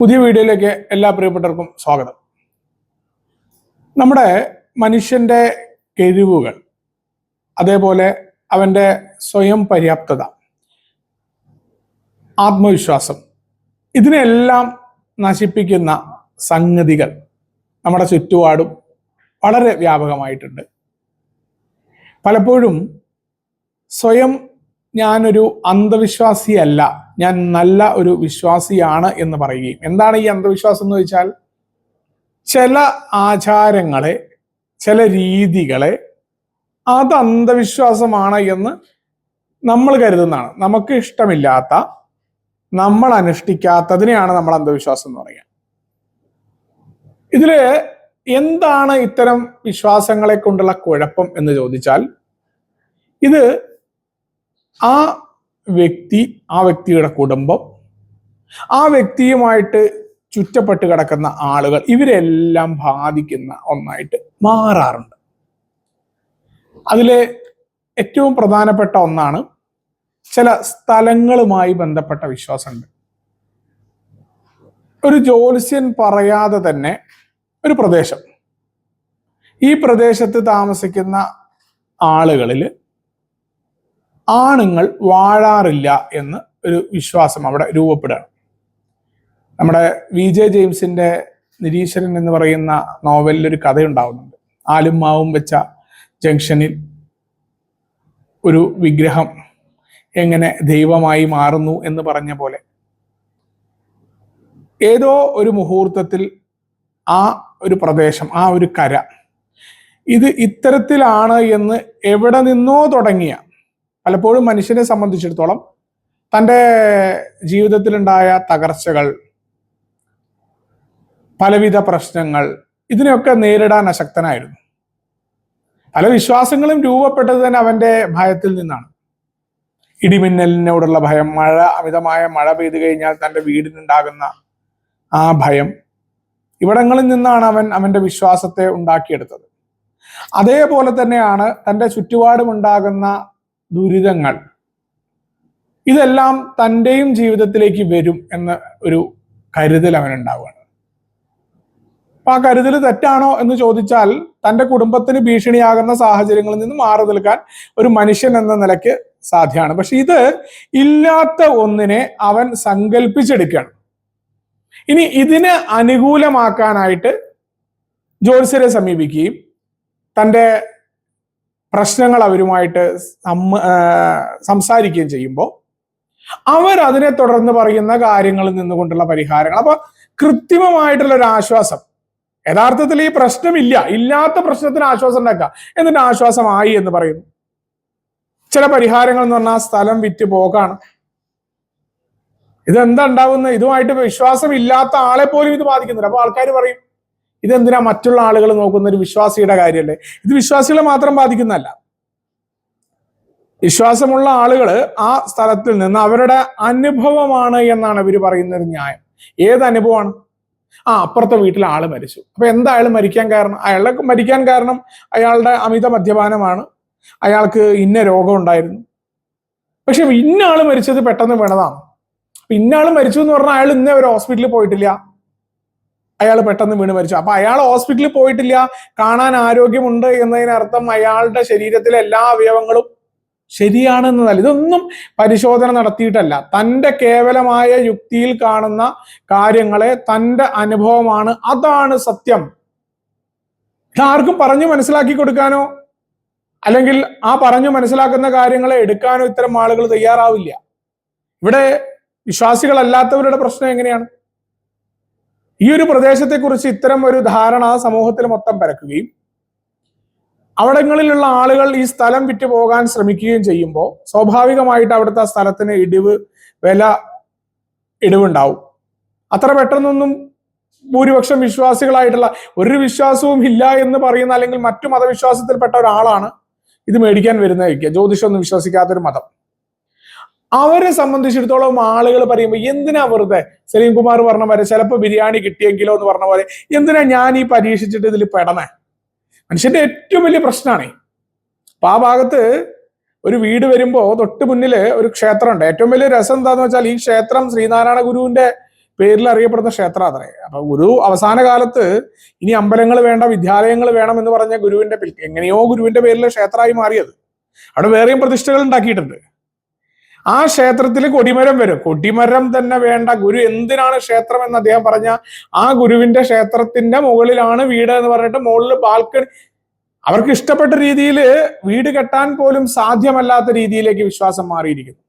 പുതിയ വീഡിയോയിലേക്ക് എല്ലാ പ്രിയപ്പെട്ടവർക്കും സ്വാഗതം. നമ്മുടെ മനുഷ്യന്റെ കഴിവുകൾ അതേപോലെ അവന്റെ സ്വയം പര്യാപ്തത ആത്മവിശ്വാസം ഇതിനെല്ലാം നശിപ്പിക്കുന്ന സംഗതികൾ നമ്മുടെ ചുറ്റുപാടും വളരെ വ്യാപകമായിട്ടുണ്ട്. പലപ്പോഴും സ്വയം ഞാനൊരു അന്ധവിശ്വാസിയല്ല. ഞാൻ നല്ല ഒരു വിശ്വാസിയാണ് എന്ന് പറയുകയും. എന്താണ് ഈ അന്ധവിശ്വാസം എന്ന് വെച്ചാൽ ചില ആചാരങ്ങളെ ചില രീതികളെ അത് അന്ധവിശ്വാസമാണ് എന്ന് നമ്മൾ കരുതുന്നതാണ്. നമുക്ക് ഇഷ്ടമില്ലാത്ത നമ്മൾ അനുഷ്ഠിക്കാത്തതിനെയാണ് നമ്മൾ അന്ധവിശ്വാസം എന്ന് പറയുക. ഇതിൽ എന്താണ് ഇത്തരം വിശ്വാസങ്ങളെ കൊണ്ടുള്ള കുഴപ്പം എന്ന് ചോദിച്ചാൽ ഇത് ആ വ്യക്തി ആ വ്യക്തിയുടെ കുടുംബം ആ വ്യക്തിയുമായിട്ട് ചുറ്റപ്പെട്ട് കിടക്കുന്ന ആളുകൾ ഇവരെല്ലാം ബാധിക്കുന്ന ഒന്നായിട്ട് മാറാറുണ്ട്. അതിലെ ഏറ്റവും പ്രധാനപ്പെട്ട ഒന്നാണ് ചില സ്ഥലങ്ങളുമായി ബന്ധപ്പെട്ട വിശ്വാസമുണ്ട് ഒരു ജ്യോത്സ്യൻ പറയാതെ തന്നെ ഒരു പ്രദേശം. ഈ പ്രദേശത്ത് താമസിക്കുന്ന ആളുകളിൽ ആണുങ്ങൾ വാഴാറില്ല എന്ന് ഒരു വിശ്വാസം അവിടെ രൂപപ്പെടുകയാണ്. നമ്മുടെ വി ജെ ജെയിംസിന്റെ നിരീശ്വരൻ എന്ന് പറയുന്ന നോവലിൽ ഒരു കഥയുണ്ടാവുന്നുണ്ട്. ആലും മാവും വെച്ച ജംഗ്ഷനിൽ ഒരു വിഗ്രഹം എങ്ങനെ ദൈവമായി മാറുന്നു എന്ന് പറഞ്ഞ പോലെ ഏതോ ഒരു മുഹൂർത്തത്തിൽ ആ ഒരു പ്രദേശം ആ ഒരു കര ഇത് ഇത്തരത്തിലാണ് എന്ന് എവിടെ നിന്നോ തുടങ്ങിയ പലപ്പോഴും മനുഷ്യനെ സംബന്ധിച്ചിടത്തോളം തന്റെ ജീവിതത്തിലുണ്ടായ തകർച്ചകൾ പലവിധ പ്രശ്നങ്ങൾ ഇതിനെയൊക്കെ നേരിടാൻ അശക്തനായിരുന്നു. പല വിശ്വാസങ്ങളും രൂപപ്പെട്ടത് തന്നെ അവന്റെ ഭയത്തിൽ നിന്നാണ്. ഇടിമിന്നലിനോടുള്ള ഭയം മഴ അമിതമായ മഴ പെയ്തു കഴിഞ്ഞാൽ തന്റെ വീടിനുണ്ടാകുന്ന ആ ഭയം ഇവിടങ്ങളിൽ നിന്നാണ് അവൻ അവന്റെ വിശ്വാസത്തെ ഉണ്ടാക്കിയെടുത്തത്. അതേപോലെ തന്നെയാണ് തന്റെ ചുറ്റുപാടുമുണ്ടാകുന്ന ദുരിതങ്ങൾ. ഇതെല്ലാം തന്റെയും ജീവിതത്തിലേക്ക് വരും എന്ന ഒരു കരുതൽ അവനുണ്ടാവുകയാണ്. അപ്പൊ ആ കരുതൽ തെറ്റാണോ എന്ന് ചോദിച്ചാൽ തന്റെ കുടുംബത്തിന് ഭീഷണിയാകുന്ന സാഹചര്യങ്ങളിൽ നിന്ന് മാറി നിൽക്കാൻ ഒരു മനുഷ്യൻ എന്ന നിലയ്ക്ക് സാധ്യമാണ്. പക്ഷെ ഇത് ഇല്ലാത്ത ഒന്നിനെ അവൻ സങ്കല്പിച്ചെടുക്കുകയാണ് ഇനി ഇതിനെ അനുകൂലമാക്കാനായിട്ട് ജ്യോത്സ്യരെ സമീപിക്കുകയും തന്റെ പ്രശ്നങ്ങൾ അവരുമായിട്ട് സംസാരിക്കുകയും ചെയ്യുമ്പോൾ അവർ അതിനെ തുടർന്ന് പറയുന്ന കാര്യങ്ങളിൽ നിന്നുകൊണ്ടുള്ള പരിഹാരങ്ങൾ. അപ്പൊ കൃത്രിമമായിട്ടുള്ള ഒരു ആശ്വാസം. യഥാർത്ഥത്തിൽ ഈ പ്രശ്നമില്ല ഇല്ലാത്ത പ്രശ്നത്തിന് ആശ്വാസം ഉണ്ടാക്കുക. എന്നിട്ട് ആശ്വാസമായി എന്ന് പറയുന്നു. ചില പരിഹാരങ്ങൾ എന്ന് പറഞ്ഞാൽ സ്ഥലം വിറ്റ് പോകാണ്. ഇതെന്താ ഉണ്ടാവുന്നത്? ഇതുമായിട്ട് വിശ്വാസം ഇല്ലാത്ത ആളെ പോലും ഇത് ബാധിക്കുന്നില്ല. അപ്പൊ ആൾക്കാർ പറയും ഇതെന്തിനാ മറ്റുള്ള ആളുകൾ നോക്കുന്ന ഒരു വിശ്വാസിയുടെ കാര്യമല്ലേ ഇത് വിശ്വാസികളെ മാത്രം ബാധിക്കുന്നതല്ല. വിശ്വാസമുള്ള ആളുകൾ ആ സ്ഥലത്തിൽ നിന്ന് അവരുടെ അനുഭവമാണ് എന്നാണ് ഇവർ പറയുന്ന ഒരു ന്യായം. ഏത് അനുഭവമാണ്? ആ അപ്പുറത്തെ വീട്ടിൽ ആൾ മരിച്ചു. അപ്പൊ എന്താ അയാൾ മരിക്കാൻ കാരണം? അയാളെ മരിക്കാൻ കാരണം അയാളുടെ അമിത മദ്യപാനമാണ്. അയാൾക്ക് ഇന്ന രോഗം ഉണ്ടായിരുന്നു. പക്ഷെ ഇന്ന ആൾ മരിച്ചത് പെട്ടെന്ന് വീണതാണ്. ഇന്ന ആൾ മരിച്ചു എന്ന് പറഞ്ഞാൽ അയാൾ ഇന്നേ ഒരു ഹോസ്പിറ്റലിൽ പോയിട്ടില്ല. അയാൾ പെട്ടെന്ന് വീണ് മരിച്ചു. അപ്പൊ അയാൾ ഹോസ്പിറ്റലിൽ പോയിട്ടില്ല. കാണാൻ ആരോഗ്യമുണ്ട് എന്നതിനർത്ഥം അയാളുടെ ശരീരത്തിലെ എല്ലാ അവയവങ്ങളും ശരിയാണെന്നല്ല. ഇതൊന്നും പരിശോധന നടത്തിയിട്ടല്ല. തന്റെ കേവലമായ യുക്തിയിൽ കാണുന്ന കാര്യങ്ങളെ തന്റെ അനുഭവമാണ്. അതാണ് സത്യം. ആർക്കും പറഞ്ഞു മനസ്സിലാക്കി കൊടുക്കാനോ അല്ലെങ്കിൽ ആ പറഞ്ഞു മനസ്സിലാക്കുന്ന കാര്യങ്ങളെ എടുക്കാനോ ഇത്തരം ആളുകൾ തയ്യാറാവില്ല. ഇവിടെ വിശ്വാസികളല്ലാത്തവരുടെ പ്രശ്നം എങ്ങനെയാണ്? ഈ ഒരു പ്രദേശത്തെക്കുറിച്ച് ഇത്തരം ഒരു ധാരണ സമൂഹത്തിൽ മൊത്തം പരക്കുകയും അവിടങ്ങളിലുള്ള ആളുകൾ ഈ സ്ഥലം വിറ്റു പോകാൻ ശ്രമിക്കുകയും ചെയ്യുമ്പോൾ സ്വാഭാവികമായിട്ട് അവിടുത്തെ സ്ഥലത്തിന് ഇടിവ് വില ഇടിവുണ്ടാവും. അത്ര പെട്ടെന്നൊന്നും ഭൂരിപക്ഷം വിശ്വാസികളായിട്ടുള്ള ഒരു വിശ്വാസവും ഇല്ല എന്ന് പറയുന്ന അല്ലെങ്കിൽ മറ്റു മതവിശ്വാസത്തിൽപ്പെട്ട ഒരാളാണ് ഇത് മേടിക്കാൻ വരുന്നതായിരിക്കുക. ജ്യോതിഷമൊന്നും വിശ്വസിക്കാത്തൊരു മതം. അവരെ സംബന്ധിച്ചിടത്തോളം ആളുകൾ പറയുമ്പോൾ എന്തിനാ വെറുതെ? സലീം കുമാർ പറഞ്ഞ പോലെ ചിലപ്പോൾ ബിരിയാണി കിട്ടിയെങ്കിലോ എന്ന് പറഞ്ഞ പോലെ എന്തിനാ ഞാൻ ഈ പരീക്ഷിച്ചിട്ട് ഇതിൽ പെടണേ മനുഷ്യന്റെ ഏറ്റവും വലിയ പ്രശ്നമാണ് അപ്പൊ ആ ഭാഗത്ത് ഒരു വീട് വരുമ്പോൾ തൊട്ട് മുന്നിൽ ഒരു ക്ഷേത്രമുണ്ട്. ഏറ്റവും വലിയ രസം എന്താന്ന് വെച്ചാൽ ഈ ക്ഷേത്രം ശ്രീനാരായണ ഗുരുവിന്റെ പേരിൽ അറിയപ്പെടുന്ന ക്ഷേത്രം അത്രേ അപ്പൊ ഗുരു അവസാന കാലത്ത് ഇനി അമ്പലങ്ങൾ വേണ്ട വിദ്യാലയങ്ങൾ വേണം എന്ന് പറഞ്ഞ ഗുരുവിന്റെ എങ്ങനെയോ ഗുരുവിന്റെ പേരിൽ ക്ഷേത്രമായി മാറിയത്. അവിടെ വേറെയും പ്രതിഷ്ഠകൾ ഉണ്ടാക്കിയിട്ടുണ്ട്. ആ ക്ഷേത്രത്തിൽ കൊടിമരം വരും. കൊടിമരം തന്നെ വേണ്ട ഗുരു എന്തിനാണ് ക്ഷേത്രം എന്ന് അദ്ദേഹം പറഞ്ഞ ആ ഗുരുവിന്റെ ക്ഷേത്രത്തിന്റെ മുകളിലാണ് വീട് എന്ന് പറഞ്ഞിട്ട് മുകളിൽ ബാൽക്കണി. അവർക്ക് ഇഷ്ടപ്പെട്ട രീതിയിൽ വീട് കെട്ടാൻ പോലും സാധ്യമല്ലാത്ത രീതിയിലേക്ക് വിശ്വാസം മാറിയിരിക്കുന്നു.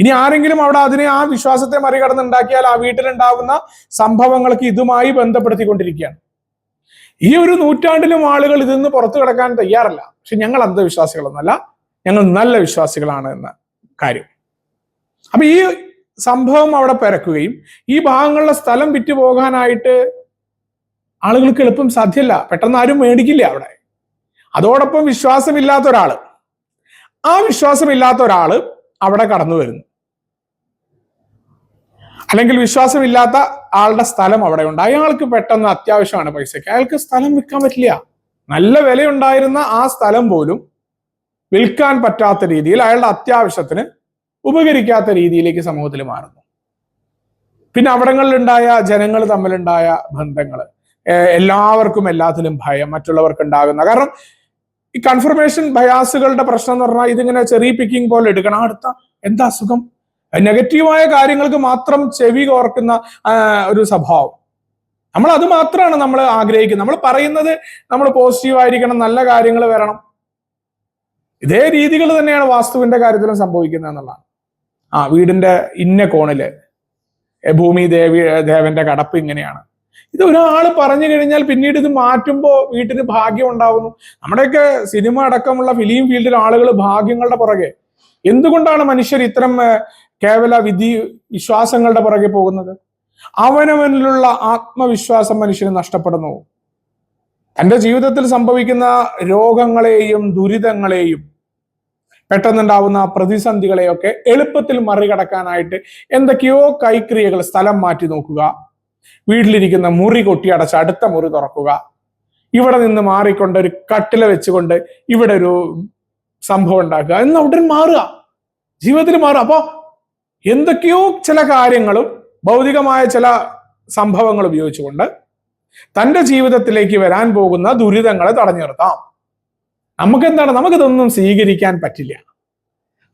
ഇനി ആരെങ്കിലും അവിടെ അതിനെ ആ വിശ്വാസത്തെ മറികടന്ന് മറികടന്നുണ്ടാക്കിയാൽ ആ വീട്ടിലുണ്ടാകുന്ന സംഭവങ്ങൾക്ക് ഇതുമായി ബന്ധപ്പെടുത്തിക്കൊണ്ടിരിക്കുകയാണ്. ഈ ഒരു നൂറ്റാണ്ടിലും ആളുകൾ ഇതിൽ നിന്ന് പുറത്തു കിടക്കാൻ തയ്യാറല്ല. പക്ഷെ ഞങ്ങൾ അന്ധവിശ്വാസികളൊന്നല്ല ഞങ്ങൾ നല്ല വിശ്വാസികളാണ് എന്ന. കാര്യം. അപ്പൊ ഈ സംഭവം അവിടെ പിറക്കുകയും ഈ ഭാഗങ്ങളിലെ സ്ഥലം വിറ്റ് പോകാനായിട്ട് ആളുകൾക്ക് എളുപ്പം സാധ്യല്ല പെട്ടെന്ന് ആരും മേടിക്കില്ല അവിടെ. അതോടൊപ്പം വിശ്വാസമില്ലാത്ത ഒരാൾ ആ വിശ്വാസമില്ലാത്ത ഒരാൾ അവിടെ കടന്നു വരുന്നു. അല്ലെങ്കിൽ വിശ്വാസമില്ലാത്ത ആളുടെ സ്ഥലം അവിടെ ഉണ്ട് അയാൾക്ക് പെട്ടെന്ന് അത്യാവശ്യമാണ് പൈസയ്ക്ക്. അയാൾക്ക് സ്ഥലം വിൽക്കാൻ പറ്റില്ല. നല്ല വിലയുണ്ടായിരുന്ന ആ സ്ഥലം പോലും വിൽക്കാൻ പറ്റാത്ത രീതിയിൽ അയാളുടെ അത്യാവശ്യത്തിന് ഉപകരിക്കാത്ത രീതിയിലേക്ക് സമൂഹത്തിൽ മാറുന്നു. പിന്നെ അവിടങ്ങളിലുണ്ടായ ജനങ്ങൾ തമ്മിലുണ്ടായ ബന്ധങ്ങൾ എല്ലാവർക്കും എല്ലാത്തിലും ഭയം മറ്റുള്ളവർക്ക് ഉണ്ടാകുന്ന കാരണം ഈ കൺഫർമേഷൻ ബയാസുകളുടെ പ്രശ്നം എന്ന് പറഞ്ഞാൽ ഇതിങ്ങനെ ചെറിയ പിക്കിംഗ് പോലെ എടുക്കണം. അടുത്ത എന്താ അസുഖം? നെഗറ്റീവായ കാര്യങ്ങൾക്ക് മാത്രം ചെവി കോർക്കുന്ന ഒരു സ്വഭാവം. നമ്മൾ അത് മാത്രമാണ് നമ്മൾ ആഗ്രഹിക്കുന്നത്. നമ്മൾ പറയുന്നത് നമ്മൾ പോസിറ്റീവ് ആയിരിക്കണം നല്ല കാര്യങ്ങൾ വരണം. ഇതേ രീതികൾ തന്നെയാണ് വാസ്തുവിന്റെ കാര്യത്തിലും സംഭവിക്കുന്നത് എന്നുള്ളതാണ്. ആ വീടിന്റെ ഇന്ന കോണിൽ ഭൂമി ദേവി ദേവന്റെ കടപ്പ് ഇങ്ങനെയാണ്. ഇത് ഒരാൾ പറഞ്ഞു കഴിഞ്ഞാൽ പിന്നീട് ഇത് മാറ്റുമ്പോൾ വീട്ടിന് ഭാഗ്യം ഉണ്ടാവുന്നു. നമ്മുടെയൊക്കെ സിനിമ അടക്കമുള്ള ഫിലിം ഫീൽഡിൽ ആളുകൾ ഭാഗ്യങ്ങളുടെ പുറകെ. എന്തുകൊണ്ടാണ് മനുഷ്യർ ഇത്തരം കേവല വിധി വിശ്വാസങ്ങളുടെ പുറകെ പോകുന്നത്? അവനവനിലുള്ള ആത്മവിശ്വാസം മനുഷ്യന് നഷ്ടപ്പെടുന്നു. തന്റെ ജീവിതത്തിൽ സംഭവിക്കുന്ന രോഗങ്ങളെയും ദുരിതങ്ങളെയും പെട്ടെന്നുണ്ടാവുന്ന പ്രതിസന്ധികളെയൊക്കെ എളുപ്പത്തിൽ മറികടക്കാനായിട്ട് എന്തൊക്കെയോ കൈക്രിയകൾ സ്ഥലം മാറ്റി നോക്കുക. വീട്ടിലിരിക്കുന്ന മുറി കൊട്ടിയടച്ച് അടുത്ത മുറി തുറക്കുക. ഇവിടെ നിന്ന് മാറിക്കൊണ്ട് ഒരു കട്ടില വെച്ചുകൊണ്ട് ഇവിടെ ഒരു സംഭവം ഉണ്ടാക്കുക. എന്ന് ഉടൻ മാറുക. ജീവിതത്തിൽ മാറുക. അപ്പോ എന്തൊക്കെയോ ചില കാര്യങ്ങളും ഭൗതികമായ ചില സംഭവങ്ങൾ ഉപയോഗിച്ചുകൊണ്ട് തന്റെ ജീവിതത്തിലേക്ക് വരാൻ പോകുന്ന ദുരിതങ്ങളെ തടഞ്ഞു നിർത്താം. നമുക്ക് എന്താണ് നമുക്കിതൊന്നും സ്വീകരിക്കാൻ പറ്റില്ല.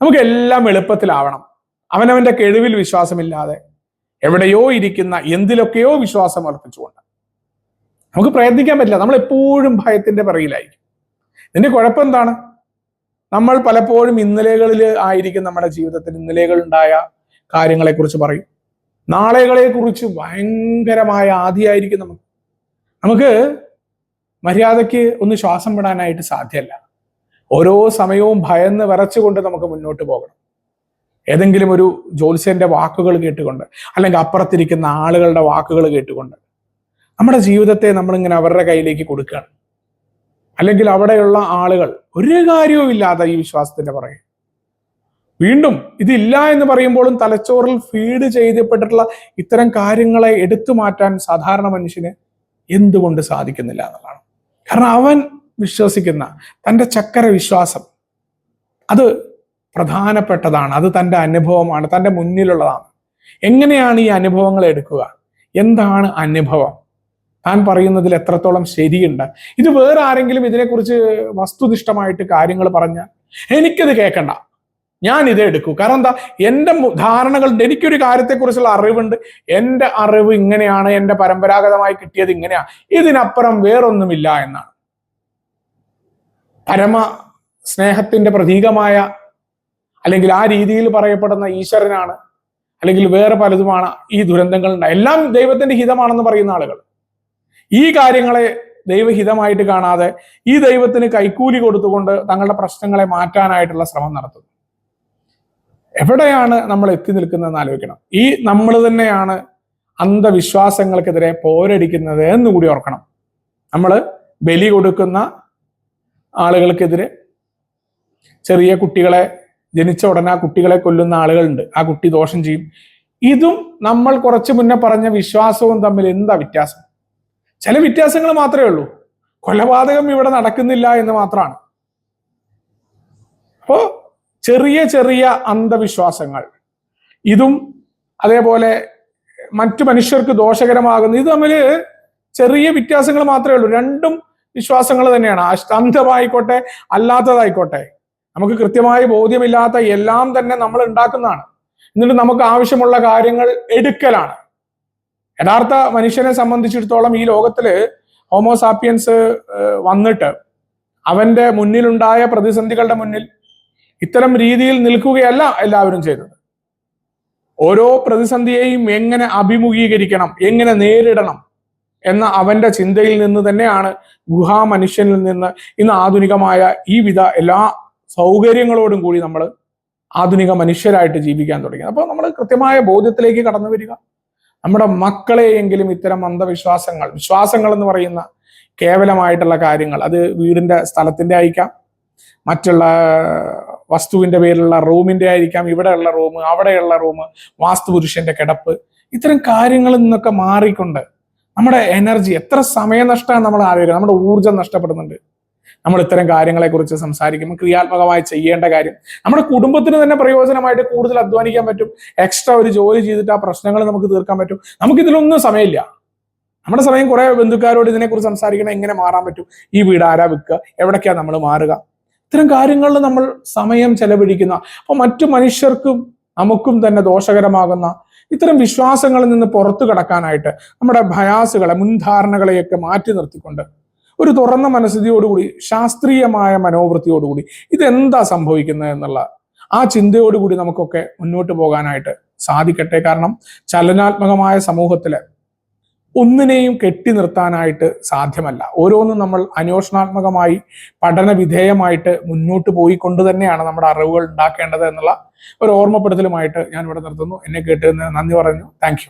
നമുക്ക് എല്ലാം എളുപ്പത്തിലാവണം. അവനവന്റെ കഴിവിൽ വിശ്വാസമില്ലാതെ എവിടെയോ ഇരിക്കുന്ന എന്തിലൊക്കെയോ വിശ്വാസം അർപ്പിച്ചുകൊണ്ട്. നമുക്ക് പ്രയത്നിക്കാൻ പറ്റില്ല. നമ്മൾ എപ്പോഴും ഭയത്തിന്റെ പിറകിലായിരിക്കും. ഇതിന്റെ കുഴപ്പം എന്താണ് നമ്മൾ പലപ്പോഴും ഇന്നലകളിൽ ആയിരിക്കും നമ്മുടെ ജീവിതത്തിൽ ഇന്നലകളുണ്ടായ കാര്യങ്ങളെക്കുറിച്ച് കാര്യങ്ങളെ കുറിച്ച് പറയും. നാളെകളെ കുറിച്ച് ഭയങ്കരമായ ആധിയായിരിക്കും നമുക്ക്. നമുക്ക് മര്യാദയ്ക്ക് ഒന്ന് ശ്വാസം വിടാനായിട്ട് സാധ്യമല്ല ഓരോ സമയവും ഭയന്ന് വിറച്ചുകൊണ്ട് നമുക്ക് മുന്നോട്ട് പോകണം. ഏതെങ്കിലും ഒരു ജ്യോത്സ്യന്റെ വാക്കുകൾ കേട്ടുകൊണ്ട് അല്ലെങ്കിൽ അപ്പുറത്തിരിക്കുന്ന ആളുകളുടെ വാക്കുകൾ കേട്ടുകൊണ്ട് നമ്മുടെ ജീവിതത്തെ നമ്മളിങ്ങനെ അവരുടെ കയ്യിലേക്ക് കൊടുക്കുകയാണ്. അല്ലെങ്കിൽ അവിടെയുള്ള ആളുകൾ ഒരു കാര്യവും ഇല്ലാതെ ഈ വിശ്വാസത്തിന്റെ പുറകെ. വീണ്ടും ഇതില്ല എന്ന് പറയുമ്പോഴും തലച്ചോറിൽ ഫീഡ് ചെയ്യപ്പെട്ടിട്ടുള്ള ഇത്തരം കാര്യങ്ങളെ എടുത്തു മാറ്റാൻ സാധാരണ മനുഷ്യന് എന്തുകൊണ്ട് സാധിക്കുന്നില്ല എന്നുള്ളതാണ്. കാരണം അവൻ വിശ്വസിക്കുന്ന തന്റെ ചക്കര വിശ്വാസം അത് പ്രധാനപ്പെട്ടതാണ്. അത് തന്റെ അനുഭവമാണ് തന്റെ മുന്നിലുള്ളതാണ്. എങ്ങനെയാണ് ഈ അനുഭവങ്ങൾ എടുക്കുക? എന്താണ് അനുഭവം? താൻ പറയുന്നതിൽ എത്രത്തോളം ശരിയുണ്ട്? ഇത് വേറെ ആരെങ്കിലും ഇതിനെക്കുറിച്ച് വസ്തുനിഷ്ഠമായിട്ട് കാര്യങ്ങൾ പറഞ്ഞാൽ എനിക്കത് കേൾക്കണ്ട. ഞാൻ ഇത് എടുക്കൂ. കാരണം എന്താ? എന്റെ ധാരണകളുണ്ട്. എനിക്കൊരു കാര്യത്തെക്കുറിച്ചുള്ള അറിവുണ്ട്. എന്റെ അറിവ് ഇങ്ങനെയാണ്. എന്റെ പരമ്പരാഗതമായി കിട്ടിയത് ഇങ്ങനെയാണ് ഇതിനപ്പുറം വേറൊന്നുമില്ല എന്നാണ്. പരമ സ്നേഹത്തിന്റെ പ്രതീകമായ അല്ലെങ്കിൽ ആ രീതിയിൽ പറയപ്പെടുന്ന ഈശ്വരനാണ്. അല്ലെങ്കിൽ വേറെ പലതുമാണ് ഈ ദുരന്തങ്ങൾ എല്ലാം ദൈവത്തിന്റെ ഹിതമാണെന്ന് പറയുന്ന ആളുകൾ. ഈ കാര്യങ്ങളെ ദൈവഹിതമായിട്ട് കാണാതെ ഈ ദൈവത്തിന് കൈക്കൂലി കൊടുത്തുകൊണ്ട് തങ്ങളുടെ പ്രശ്നങ്ങളെ മാറ്റാനായിട്ടുള്ള ശ്രമം നടത്തുന്നു. എവിടെയാണ് നമ്മൾ എത്തി നിൽക്കുന്നതെന്ന് ആലോചിക്കണം. ഈ നമ്മൾ തന്നെയാണ് അന്ധവിശ്വാസങ്ങൾക്കെതിരെ പോരടിക്കുന്നത് എന്ന് കൂടി ഓർക്കണം. നമ്മൾ ബലി കൊടുക്കുന്ന ആളുകൾക്കെതിരെ ചെറിയ കുട്ടികളെ ജനിച്ച ഉടനെ ആ കുട്ടികളെ കൊല്ലുന്ന ആളുകളുണ്ട്. ആ കുട്ടി ദോഷം ചെയ്യും. ഇതും നമ്മൾ കുറച്ച് മുന്നേ പറഞ്ഞ വിശ്വാസവും തമ്മിൽ എന്താ വ്യത്യാസം? ചില വ്യത്യാസങ്ങൾ മാത്രമേ ഉള്ളൂ. കൊലപാതകം ഇവിടെ നടക്കുന്നില്ല എന്ന് മാത്രമാണ്. ചെറിയ ചെറിയ അന്ധവിശ്വാസങ്ങൾ. ഇതും അതേപോലെ മറ്റു മനുഷ്യർക്ക് ദോഷകരമാകുന്ന ഇത് തമ്മിൽ ചെറിയ വ്യത്യാസങ്ങൾ മാത്രമേ ഉള്ളൂ. രണ്ടും വിശ്വാസങ്ങൾ തന്നെയാണ്. അന്ധമായിക്കോട്ടെ അല്ലാത്തതായിക്കോട്ടെ. നമുക്ക് കൃത്യമായി ബോധ്യമില്ലാത്ത എല്ലാം തന്നെ നമ്മൾ ഉണ്ടാക്കുന്നതാണ്. എന്നിട്ട് നമുക്ക് ആവശ്യമുള്ള കാര്യങ്ങൾ എടുക്കലാണ്. യഥാർത്ഥ മനുഷ്യനെ സംബന്ധിച്ചിടത്തോളം ഈ ലോകത്തിൽ ഹോമോസാപ്പിയൻസ് വന്നിട്ട് അവന്റെ മുന്നിലുണ്ടായ പ്രതിസന്ധികളുടെ മുന്നിൽ ഇത്തരം രീതിയിൽ നിൽക്കുകയല്ല എല്ലാവരും ചെയ്തത്. ഓരോ പ്രതിസന്ധിയെയും എങ്ങനെ അഭിമുഖീകരിക്കണം എങ്ങനെ നേരിടണം എന്ന അവന്റെ ചിന്തയിൽ നിന്ന് തന്നെയാണ് ഗുഹാ മനുഷ്യനിൽ നിന്ന് ഇന്ന് ആധുനികമായ ഈ വിധ എല്ലാ സൗകര്യങ്ങളോടും കൂടി നമ്മൾ ആധുനിക മനുഷ്യരായിട്ട് ജീവിക്കാൻ തുടങ്ങി. അപ്പോൾ നമ്മൾ കൃത്യമായ ബോധ്യത്തിലേക്ക് കടന്നു വരിക. നമ്മുടെ മക്കളെയെങ്കിലും ഇത്തരം അന്ധവിശ്വാസങ്ങൾ വിശ്വാസങ്ങൾ എന്ന് പറയുന്ന കേവലമായിട്ടുള്ള കാര്യങ്ങൾ അത് വീടിന്റെ സ്ഥലത്തിന്റെ അയക്കാം മറ്റുള്ള വസ്തുവിന്റെ പേരിലുള്ള റൂമിന്റെ ആയിരിക്കാം ഇവിടെയുള്ള റൂം അവിടെയുള്ള റൂം വാസ്തുപുരുഷന്റെ കിടപ്പ്. ഇത്തരം കാര്യങ്ങളിൽ നിന്നൊക്കെ മാറിക്കൊണ്ട് നമ്മുടെ എനർജി എത്ര സമയനഷ്ടമാണ് നമ്മൾ ആലോചിക്കുന്നത് നമ്മുടെ ഊർജം നഷ്ടപ്പെടുന്നുണ്ട്. നമ്മൾ ഇത്തരം കാര്യങ്ങളെ കുറിച്ച് സംസാരിക്കുമ്പോൾ ക്രിയാത്മകമായി ചെയ്യേണ്ട കാര്യം നമ്മുടെ കുടുംബത്തിന് തന്നെ പ്രയോജനമായിട്ട് കൂടുതൽ അധ്വാനിക്കാൻ പറ്റും. എക്സ്ട്രാ ഒരു ജോലി ചെയ്തിട്ട് ആ പ്രശ്നങ്ങൾ നമുക്ക് തീർക്കാൻ പറ്റും. നമുക്ക് ഇതിലൊന്നും സമയമില്ല. നമ്മുടെ സമയം കുറെ ബന്ധുക്കാരോട് ഇതിനെക്കുറിച്ച് സംസാരിക്കണം എങ്ങനെ മാറാൻ പറ്റും? ഈ വീട് ആരാ വിൽക്കുക? എവിടേക്കാ നമ്മൾ മാറുക? ഇത്തരം കാര്യങ്ങളിൽ നമ്മൾ സമയം ചെലവഴിക്കുന്ന അപ്പൊ മറ്റു മനുഷ്യർക്കും നമുക്കും തന്നെ ദോഷകരമാകുന്ന ഇത്തരം വിശ്വാസങ്ങളിൽ നിന്ന് പുറത്തു കടക്കാനായിട്ട് നമ്മുടെ ഭയാസുകളെ മുൻധാരണകളെയൊക്കെ മാറ്റി നിർത്തിക്കൊണ്ട് ഒരു തുറന്ന മനസ്ഥിതിയോടുകൂടി ശാസ്ത്രീയമായ മനോവൃത്തിയോടുകൂടി ഇതെന്താ സംഭവിക്കുന്നത് എന്നുള്ള ആ ചിന്തയോടുകൂടി നമുക്കൊക്കെ മുന്നോട്ട് പോകാനായിട്ട് സാധിക്കട്ടെ. കാരണം ചലനാത്മകമായ സമൂഹത്തിൽ ഒന്നിനെയും കെട്ടി നിർത്താനായിട്ട് സാധ്യമല്ല. ഓരോന്നും നമ്മൾ അന്വേഷണാത്മകമായി പഠന വിധേയമായിട്ട് മുന്നോട്ട് പോയിക്കൊണ്ട് തന്നെയാണ് നമ്മുടെ അറിവുകൾ ഉണ്ടാക്കേണ്ടത് എന്നുള്ള ഒരു ഓർമ്മപ്പെടുത്തലുമായിട്ട് ഞാൻ ഇവിടെ നിർത്തുന്നു. എന്നെ കേട്ടതിന് നന്ദി പറഞ്ഞു. താങ്ക്